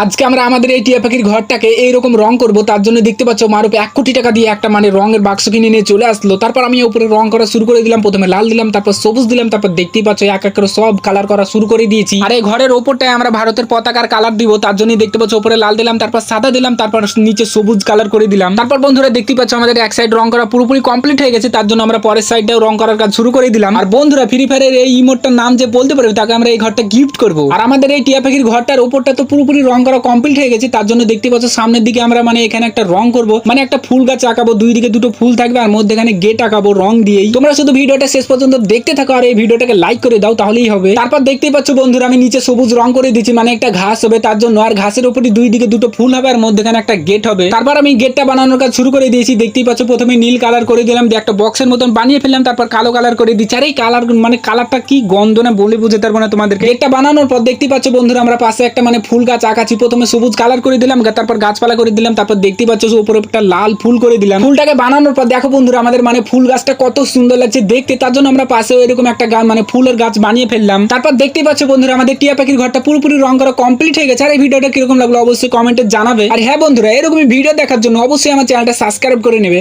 আজকে আমরা আমাদের এই টিয়া পাখির ঘরটাকে এইরকম রং করব, তার জন্য দেখতে পাচ্ছ মারুপ এক কোটি টাকা দিয়ে একটা মানে রঙের বাক্স কিনে নিয়ে চলে আসলো। তারপর আমি উপরে রং করা শুরু করে দিলাম, প্রথমে লাল দিলাম, তারপর সবুজ দিলাম, তারপর দেখতেই পাচ্ছ এক এক করে সব কালার করা শুরু করে দিয়েছি। আর এই ঘরের ওপরটায় আমরা ভারতের পতাকার কালার দিব, তার জন্য দেখতে পাচ্ছ উপরে লাল দিলাম, তারপর সাদা দিলাম, তারপর নিচে সবুজ কালার করে দিলাম। তারপর বন্ধুরা দেখতে পাচ্ছ আমাদের এক সাইড রং করা পুরোপুরি কমপ্লিট হয়ে গেছে, তার জন্য আমরা পরের সাইডটাও রং করার কাজ শুরু করে দিলাম। আর বন্ধুরা ফ্রি ফায়ারের এই ইমোটটার নাম যে বলতে পারবে, তাকে আমরা এই ঘরটা গিফট করব। আর আমাদের এই টিয়া পাখির ঘরটার ওপরটা তো পুরোপুরি রং করা কমপ্লিট হয়ে গেছে, তার জন্য দেখতে পাচ্ছ সামনের দিকে আমরা মানে এখানে একটা রং করব। মানে একটা ফুল গাছ আঁকাবো, দুই দিকে দুটো ফুল থাকবে আর মধ্যেখানে গেট আঁকাবো রং দিয়েই। তোমরা শুধু ভিডিওটা শেষ পর্যন্ত দেখতে থাকো আর এই ভিডিওটাকে লাইক করে দাও, তাহলেই হবে। তারপর দেখতেই পাচ্ছ বন্ধুরা, আমি নিচে সবুজ রং করে দিচ্ছি মানে একটা ঘাস হবে, তার জন্য আর ঘাসের উপরে দুই দিকে দুটো ফুল হবে আর মধ্যেখানে একটা গেট হবে। তারপর আমি গেটটা বানানোর কাজ শুরু করে দিয়েছি, দেখতেই পাচ্ছ প্রথমে নীল কালার করে দিলাম, দিয়ে একটা বক্সের মতন বানিয়ে ফেললাম, তারপর কালো কালার করে দিচ্ছি। আর এই কালার মানে কালারটা কি গন্ধ না বলে বুঝতে পারব না তোমাদেরকে। গেটটা বানানোর পর দেখতেই পাচ্ছ বন্ধুরা, আমরা পাশে একটা মানে ফুল গাছ আঁকাছি প্রথমে সবুজ কালার করে দিলাম, তারপর গাছপালা করে দিলাম, তারপর দেখতে পাচ্ছ উপরে একটা লাল ফুল করে দিলাম। ফুলটাকে বানানোর পর দেখো বন্ধুরা, আমাদের মানে ফুল গাছটা কত সুন্দর লাগছে দেখতে। তার জন্য আমরা পাশেও এরকম একটা গাছ মানে ফুলের গাছ বানিয়ে ফেললাম। তারপর দেখতেই পাচ্ছ বন্ধুরা, আমাদের টিয়া পাখির ঘরটা পুরোপুরি রং করা কমপ্লিট হয়ে গেছে। আর এই ভিডিওটা কীরকম লাগল অবশ্যই কমেন্টে জানাবে। আর হ্যাঁ বন্ধুরা, এরকমই ভিডিও দেখার জন্য অবশ্যই আমার চ্যানেলটা সাবস্ক্রাইব করে নেবে।